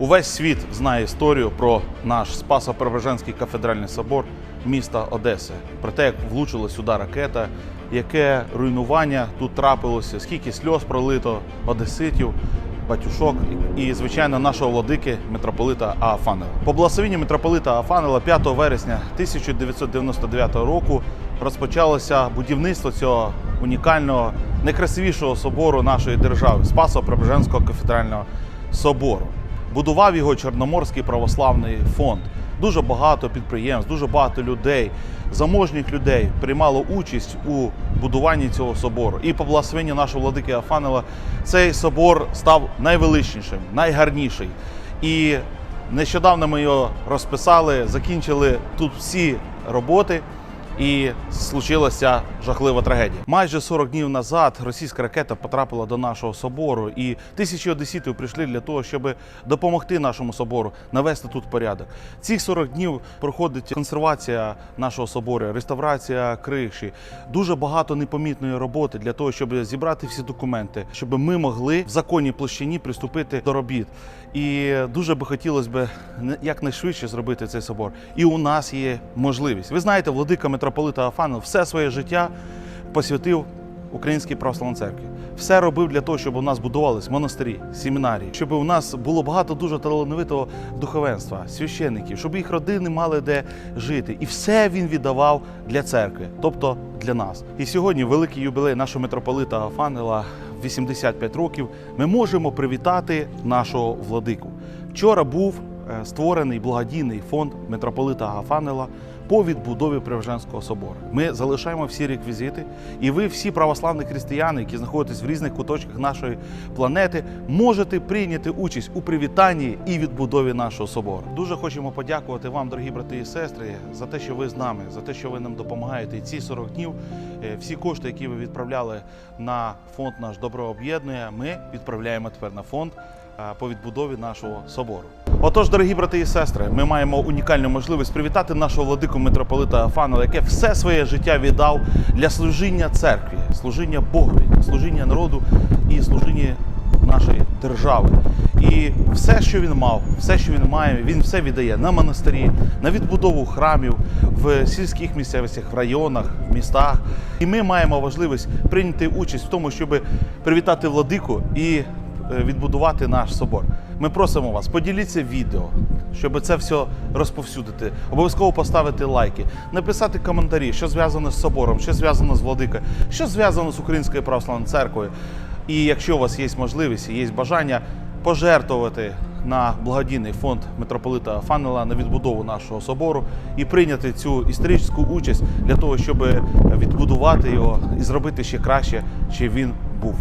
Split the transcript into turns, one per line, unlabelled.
Увесь світ знає історію про наш Спасо-Преображенський кафедральний собор міста Одеси. Про те, як влучила сюди ракета, яке руйнування тут трапилося, скільки сльоз пролито одеситів, батюшок і, звичайно, нашого владики митрополита Аафанела. По благословенню митрополита Аафанела 5 вересня 1999 року розпочалося будівництво цього унікального, найкрасивішого собору нашої держави Спасо-Преображенського кафедрального собору. Будував його Чорноморський православний фонд. Дуже багато підприємств, дуже багато людей, заможніх людей приймало участь у будуванні цього собору. І по благословенню нашого владики Афанела цей собор став найвеличнішим, найгарніший. І нещодавно ми його розписали, закінчили тут всі роботи. І случилася жахлива трагедія. Майже 40 днів назад російська ракета потрапила до нашого собору, і тисячі одеситів прийшли для того, щоб допомогти нашому собору навести тут порядок. Цих 40 днів проходить консервація нашого собору, реставрація криші, дуже багато непомітної роботи для того, щоб зібрати всі документи, щоб ми могли в законній площині приступити до робіт. І дуже би хотілося б якнайшвидше зробити цей собор. І у нас є можливість. Ви знаєте, владика митрополита Афанов все своє життя посвятив Українській православній церкві. Все робив для того, щоб у нас будувались монастирі, семінарії, щоб у нас було багато дуже талановитого духовенства, священників, щоб їх родини мали де жити. І все він віддавав для церкви, тобто для нас. І сьогодні великий юбілей нашого митрополита Афанела 85 років. Ми можемо привітати нашого владику. Вчора був створений благодійний фонд митрополита Гафанела по відбудові Преображенського собору. Ми залишаємо всі реквізити, і ви, всі православні християни, які знаходитесь в різних куточках нашої планети, можете прийняти участь у привітанні і відбудові нашого собору. Дуже хочемо подякувати вам, дорогі брати і сестри, за те, що ви з нами, за те, що ви нам допомагаєте. І ці 40 днів е, всі кошти, які ви відправляли на фонд наш добро об'єднує, ми відправляємо тепер на фонд е, по відбудові нашого собору. Отож, дорогі брати і сестри, ми маємо унікальну можливість привітати нашого владику митрополита Афанова, яке все своє життя віддав для служіння церкві, служіння Богові, служіння народу і служіння нашої держави. І все, що він мав, все, що він має, він все віддає на монастирі, на відбудову храмів в сільських місцевостях, в районах, в містах. І ми маємо можливість прийняти участь в тому, щоб привітати владику і е, відбудувати наш собор. Ми просимо вас, поділіться відео, щоб це все розповсюдити. Обов'язково поставити лайки, написати коментарі, що зв'язано з собором, що зв'язано з владикою, що зв'язано з Українською православною церквою. І якщо у вас є можливість є бажання пожертвувати на благодійний фонд митрополита Афанела на відбудову нашого собору і прийняти цю історичну участь для того, щоб відбудувати його і зробити ще краще, чим він був.